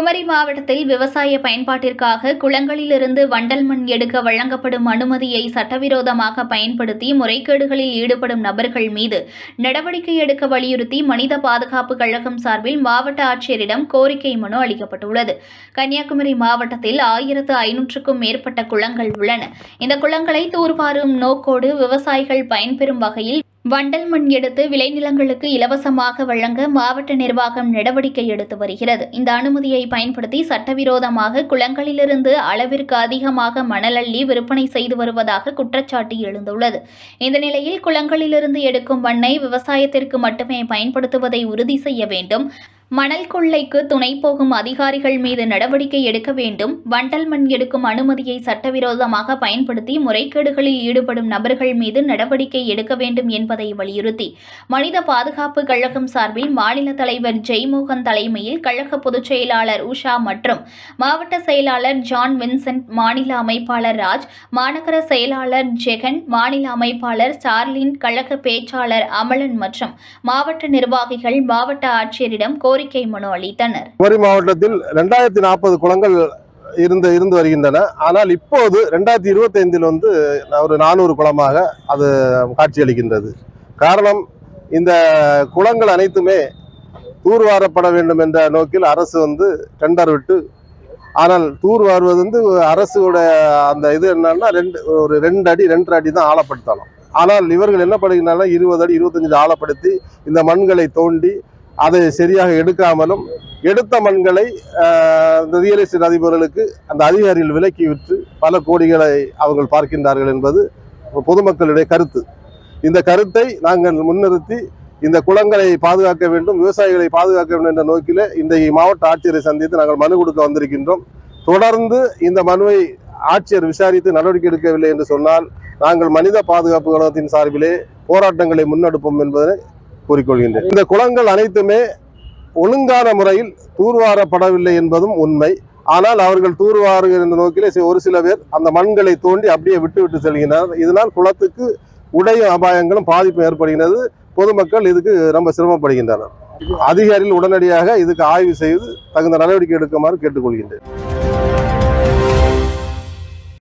குமரி மாவட்டத்தில் விவசாய பயன்பாட்டிற்காக குளங்களிலிருந்து வண்டல் மண் எடுக்க வழங்கப்படும் அனுமதியை சட்டவிரோதமாக பயன்படுத்தி முறைகேடுகளில் ஈடுபடும் நபர்கள் மீது நடவடிக்கை எடுக்க வலியுறுத்தி மனித பாதுகாப்பு கழகம் சார்பில் மாவட்ட ஆட்சியரிடம் கோரிக்கை மனு அளிக்கப்பட்டுள்ளது. கன்னியாகுமரி மாவட்டத்தில் ஆயிரத்து ஐநூற்றுக்கும் மேற்பட்ட குளங்கள் உள்ளன. இந்த குளங்களை தூர்வாரும் நோக்கோடு விவசாயிகள் பயன்பெறும் வகையில் வண்டல் மண் எடுத்து விளைநிலங்களுக்கு இலவசமாக வழங்க மாவட்ட நிர்வாகம் நடவடிக்கை எடுத்து வருகிறது. இந்த அனுமதியை பயன்படுத்தி சட்டவிரோதமாக குளங்களிலிருந்து அளவிற்கு அதிகமாக மணல் அள்ளி விற்பனை செய்து வருவதாக குற்றச்சாட்டு எழுந்துள்ளது. இந்த நிலையில் குளங்களிலிருந்து எடுக்கும் மண்ணை விவசாயத்திற்கு மட்டுமே பயன்படுத்துவதை உறுதி செய்ய வேண்டும். மணல் கொள்ளைக்கு துணை போகும் அதிகாரிகள் மீது நடவடிக்கை எடுக்க வேண்டும். வண்டல் மண் எடுக்கும் அனுமதியை சட்டவிரோதமாக பயன்படுத்தி முறைகேடுகளில் ஈடுபடும் நபர்கள் மீது நடவடிக்கை எடுக்க வேண்டும் என்பதை வலியுறுத்தி மனித பாதுகாப்பு கழகம் சார்பில் மாநில தலைவர் ஜெய்மோகன் தலைமையில் கழக பொதுச் செயலாளர் உஷா மற்றும் மாவட்ட செயலாளர் ஜான் வின்சென்ட் மாநில அமைப்பாளர் ராஜ் மாநகர செயலாளர் ஜெகன் மாநில அமைப்பாளர் சார்லின் கழக பேச்சாளர் அமலன் மற்றும் மாவட்ட நிர்வாகிகள் மாவட்ட ஆட்சியரிடம் கோரி கோரிக்கை மனு அளித்தனர். குமரி மாவட்டத்தில் ரெண்டாயிரத்தி நாற்பது குளங்கள் இருந்து இருந்து வருகின்றன. ஆனால் இப்போது ரெண்டாயிரத்தி இருபத்தைந்தில் வந்து ஒரு நானூறு குளமாக அது காட்சியளிக்கின்றது. காரணம் இந்த குளங்கள் அனைத்துமே தூர்வாரப்பட வேண்டும் என்ற நோக்கில் அரசு வந்து டெண்டர் விட்டு ஆனால் தூர்வாருவது வந்து அரசோட அந்த இது என்னன்னா ரெண்டு ஒரு ரெண்டு அடி ரெண்டரை அடி தான் ஆழப்படுத்தணும். ஆனால் இவர்கள் என்ன பண்ணுகிறாங்கன்னா இருபது அடி இருபத்தஞ்சு ஆழப்படுத்தி இந்த மண்களை தோண்டி அதை சரியாக எடுக்காமலும் எடுத்த மண்களை இந்த ரியல் எஸ்டேட் அதிபர்களுக்கு அந்த அதிகாரிகள் விலக்கி விற்று பல கோடிகளை அவர்கள் பார்க்கின்றார்கள் என்பது பொதுமக்களுடைய கருத்து. இந்த கருத்தை நாங்கள் முன்னிறுத்தி இந்த குளங்களை பாதுகாக்க வேண்டும் விவசாயிகளை பாதுகாக்க வேண்டும் என்ற நோக்கிலே இந்த மாவட்ட ஆட்சியரை சந்தித்து நாங்கள் மனு கொடுக்க வந்திருக்கின்றோம். தொடர்ந்து இந்த மனுவை ஆட்சியர் விசாரித்து நடவடிக்கை எடுக்கவில்லை என்று சொன்னால் நாங்கள் மனித பாதுகாப்பு கழகத்தின் சார்பிலே போராட்டங்களை முன்னெடுப்போம் என்பதை கூறிக்கொள்கின்றேன். இந்த குளங்கள் அனைத்துமே ஒழுங்கான முறையில் தூர்வாரப்படவில்லை என்பதும் உண்மை. ஆனால் அவர்கள் தூர்வாருகின்ற நோக்கிலே ஒரு சில பேர் அந்த மண்களை தோண்டி அப்படியே விட்டு விட்டு செல்கின்றனர். இதனால் குளத்துக்கு உடைய அபாயங்களும் பாதிப்பும் ஏற்படுகிறது பொதுமக்கள் இதுக்கு ரொம்ப சிரமப்படுகின்றனர். அதிகாரிகள் உடனடியாக இதுக்கு ஆய்வு செய்து தகுந்த நடவடிக்கை எடுக்குமாறு கேட்டுக்கொள்கின்றேன்.